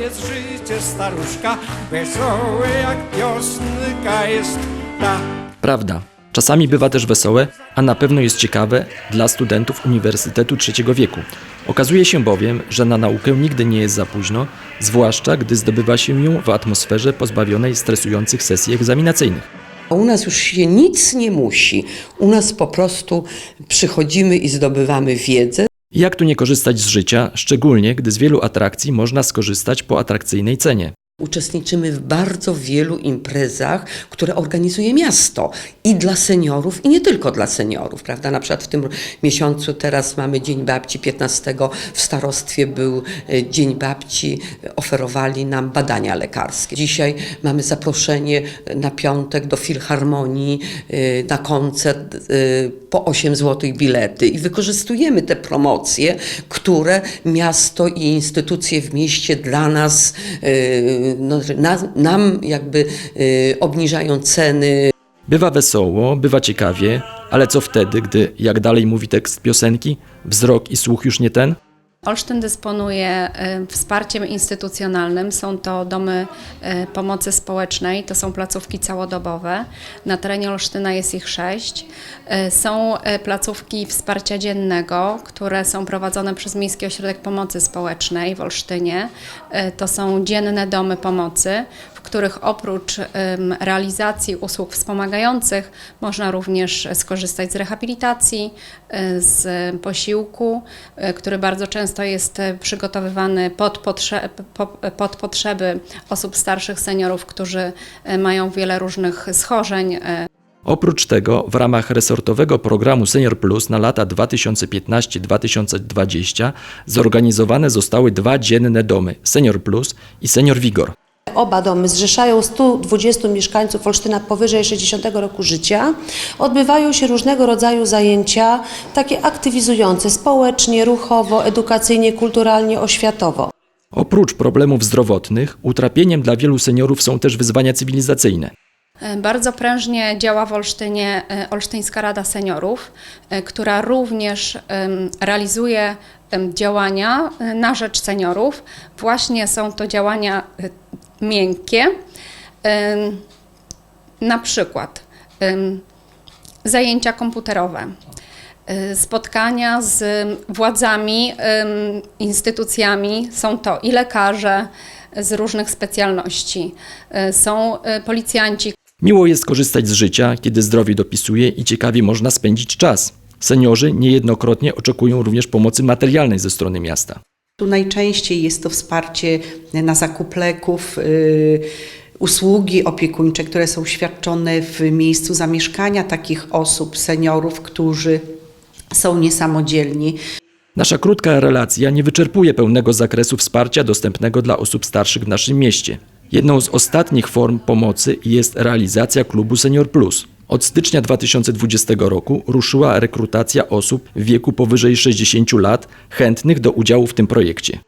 jest życie staruszka, wesołe jak piosenka jest ta. Prawda. Czasami bywa też wesołe, a na pewno jest ciekawe dla studentów Uniwersytetu Trzeciego Wieku. Okazuje się bowiem, że na naukę nigdy nie jest za późno, zwłaszcza gdy zdobywa się ją w atmosferze pozbawionej stresujących sesji egzaminacyjnych. U nas już się nic nie musi. U nas po prostu przychodzimy i zdobywamy wiedzę. Jak tu nie korzystać z życia, szczególnie gdy z wielu atrakcji można skorzystać po atrakcyjnej cenie? Uczestniczymy w bardzo wielu imprezach, które organizuje miasto i dla seniorów, i nie tylko dla seniorów, prawda? Na przykład w tym miesiącu teraz mamy Dzień Babci, 15 w starostwie był e, Dzień Babci, oferowali nam badania lekarskie. Dzisiaj mamy zaproszenie na piątek do Filharmonii e, na koncert e, po 8 zł bilety i wykorzystujemy te promocje, które miasto i instytucje w mieście dla nas, e, no, że na, nam jakby e, obniżają ceny, Bywa wesoło, bywa ciekawie, ale co wtedy, gdy, jak dalej mówi tekst piosenki, wzrok i słuch już nie ten? Olsztyn dysponuje y, wsparciem instytucjonalnym. Są to domy y, pomocy społecznej, to są placówki całodobowe. Na terenie Olsztyna jest ich sześć. Y, Są placówki wsparcia dziennego, które są prowadzone przez Miejski Ośrodek Pomocy Społecznej w Olsztynie. To są dzienne domy pomocy, w których oprócz realizacji usług wspomagających można również skorzystać z rehabilitacji, y, z posiłku, y, który bardzo często jest y, przygotowywany pod, potrze- po, pod potrzeby osób starszych, seniorów, którzy mają wiele różnych schorzeń. Oprócz tego, w ramach resortowego programu Senior Plus na lata 2015-2020 zorganizowane zostały dwa dzienne domy Senior Plus i Senior Vigor. Oba domy zrzeszają 120 mieszkańców Olsztyna powyżej 60 roku życia. Odbywają się różnego rodzaju zajęcia, takie aktywizujące społecznie, ruchowo, edukacyjnie, kulturalnie, oświatowo. Oprócz problemów zdrowotnych, utrapieniem dla wielu seniorów są też wyzwania cywilizacyjne. E, Bardzo prężnie działa w Olsztynie e, Olsztyńska Rada Seniorów, e, która również realizuje działania na rzecz seniorów. Właśnie są to działania miękkie, na przykład zajęcia komputerowe, spotkania z władzami, instytucjami. Są to i lekarze z różnych specjalności, są policjanci, Miło jest korzystać z życia, kiedy zdrowie dopisuje i ciekawie można spędzić czas. Seniorzy niejednokrotnie oczekują również pomocy materialnej ze strony miasta. Tu najczęściej jest to wsparcie na zakup leków, y, usługi opiekuńcze, które są świadczone w miejscu zamieszkania takich osób, seniorów, którzy są niesamodzielni. Nasza krótka relacja nie wyczerpuje pełnego zakresu wsparcia dostępnego dla osób starszych w naszym mieście. Jedną z ostatnich form pomocy jest realizacja klubu Senior Plus. Od stycznia 2020 roku ruszyła rekrutacja osób w wieku powyżej 60 lat chętnych do udziału w tym projekcie.